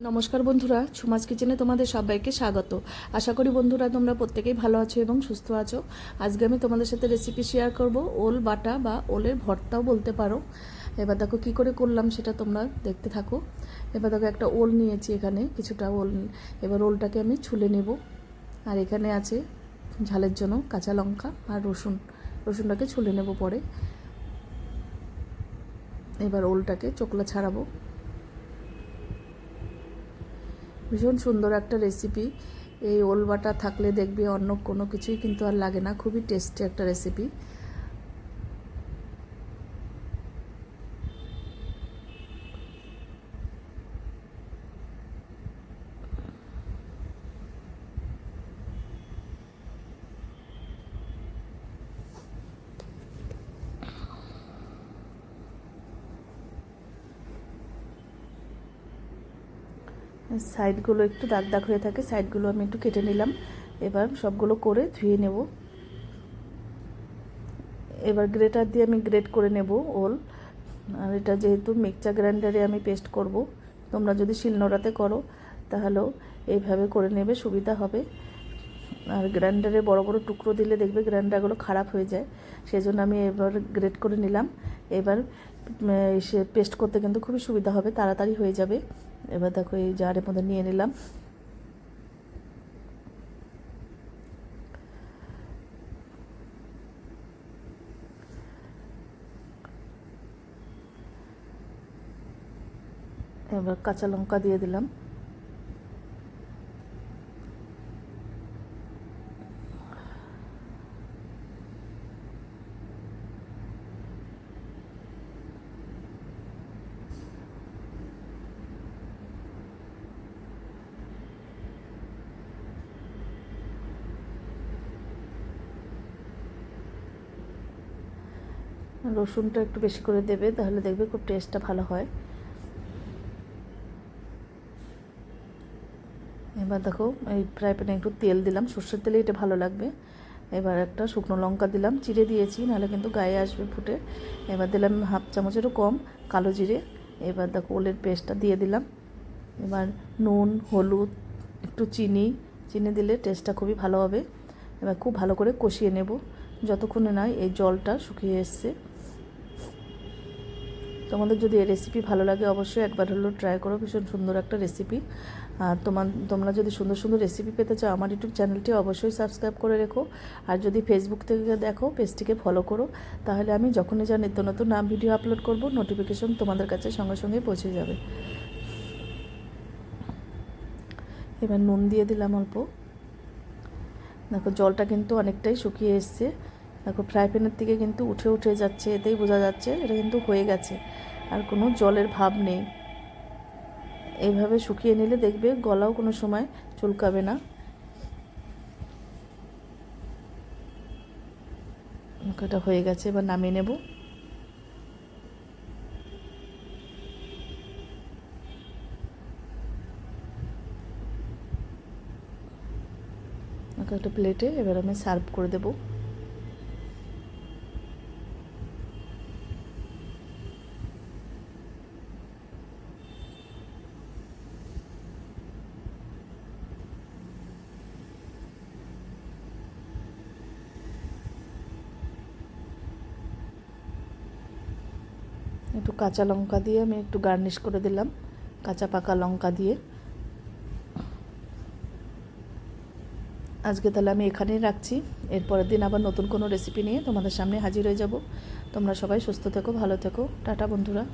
নমস্কার বন্ধুরা সুমাজ কিচেনে তোমাদের সবাইকে স্বাগত। আশা করি বন্ধুরা তোমরা প্রত্যেকেই ভালো আছো এবং সুস্থ আছো। আজকে আমি তোমাদের সাথে রেসিপি শেয়ার করব, ওল, বাটা বা ওলের ভর্তাও বলতে পারো। এবার দেখো কি করে করলাম সেটা তোমরা দেখতে থাকো। এবার দেখো একটা ওল নিয়েছি এখানে, কিছুটা ওল। এবার ওলটাকে আমি ছুলে নেব। আর এখানে আছে ঝালের জন্য কাঁচা লঙ্কা আর রসুন। রসুনটাকে ছুলে নেব পরে। এবার ওলটাকে চোকলা ছাড়াবো। ভীষণ সুন্দর একটা রেসিপি এই ওলবাটা থাকলে দেখবে অন্য কোনো কিছুই কিন্তু আর লাগে না। খুবই টেস্টি একটা রেসিপি সাইডগুলো একটু দাগ দাগ হয়ে থাকে, সাইডগুলো আমি একটু কেটে নিলাম। এবার সবগুলো করে ধুয়ে নেব। এবার গ্রেটার দিয়ে আমি গ্রেট করে নেব ওল। আর এটা যেহেতু মিক্সচার গ্রাইন্ডারে আমি পেস্ট করব, তোমরা যদি শিলনোড়াতে করো তাহলেও এইভাবে করে নেবে, সুবিধা হবে। আর গ্রাইন্ডারে বড় বড় টুকরো দিলে দেখবে গ্রাইন্ডারগুলো খারাপ হয়ে যায় সেই জন্য আমি এবার গ্রেট করে নিলাম। এবার সে পেস্ট করতে কিন্তু খুবই সুবিধা হবে, তাড়াতাড়ি হয়ে যাবে। এবার দেখো এই জারের মধ্যে নিয়ে নিলাম। এবার কাঁচা লঙ্কা দিয়ে দিলাম। রসুনটা একটু বেশি করে দেবে, তাহলে দেখবে খুব টেস্টটা ভালো হয়। এবার দেখো, এই ফ্রাই প্যানে একটু তেল দিলাম, সর্ষের তেলে এটা ভালো লাগবে। এবার একটা শুকনো লঙ্কা দিলাম, চিড়ে দিয়েছি, নাহলে কিন্তু গায়ে আসবে ফুটে। এবার দিলাম হাফ চামচেরও কম, কালো জিরে। এবার দেখো, ওলের পেস্টটা দিয়ে দিলাম। এবার নুন, হলুদ, একটু চিনি। চিনি দিলে টেস্টটা খুবই ভালো হবে। এবার খুব ভালো করে কষিয়ে নেব। যতক্ষণে নয় এই জলটা শুকিয়ে এসছে। তোমাদের যদি এই রেসিপি ভালো লাগে, অবশ্যই একবার হলেও ট্রাই করো। ভীষণ সুন্দর একটা রেসিপি আর তোমার তোমরা যদি সুন্দর সুন্দর রেসিপি পেতে চাও, আমার ইউটিউব চ্যানেলটি অবশ্যই সাবস্ক্রাইব করে রেখো। আর যদি ফেসবুক থেকে দেখো পেজটিকে ফলো করো, তাহলে আমি যখনই যা নিত্য নতুন নাম ভিডিও আপলোড করব নোটিফিকেশন তোমাদের কাছে সঙ্গে সঙ্গে পৌঁছে যাবে। এবার নুন দিয়ে দিলাম অল্প। দেখো, জলটা কিন্তু অনেকটাই শুকিয়ে এসছে। দেখো ফ্রাই প্যানের থেকে কিন্তু উঠে উঠে যাচ্ছে, এতেই বোঝা যাচ্ছে এটা কিন্তু হয়ে গেছে। আর কোনো জলের ভাব নেই। এইভাবে শুকিয়ে নিলে দেখবে গলাও কোনো সময় চুলকাবে না। এটা হয়ে গেছে, এবার নামিয়ে নেব। একটা প্লেটে এবার আমি সার্ভ করে দেবো। একটু কাঁচা লঙ্কা দিয়ে আমি একটু গার্নিশ করে দিলাম, কাঁচা পাকা লঙ্কা দিয়ে। আজকে তাহলে আমি এখানেই রাখছি। এরপরের দিন আবার নতুন কোনো রেসিপি নিয়ে তোমাদের সামনে হাজির হয়ে যাব। তোমরা সবাই সুস্থ থেকো, ভালো থেকো। টাটা বন্ধুরা।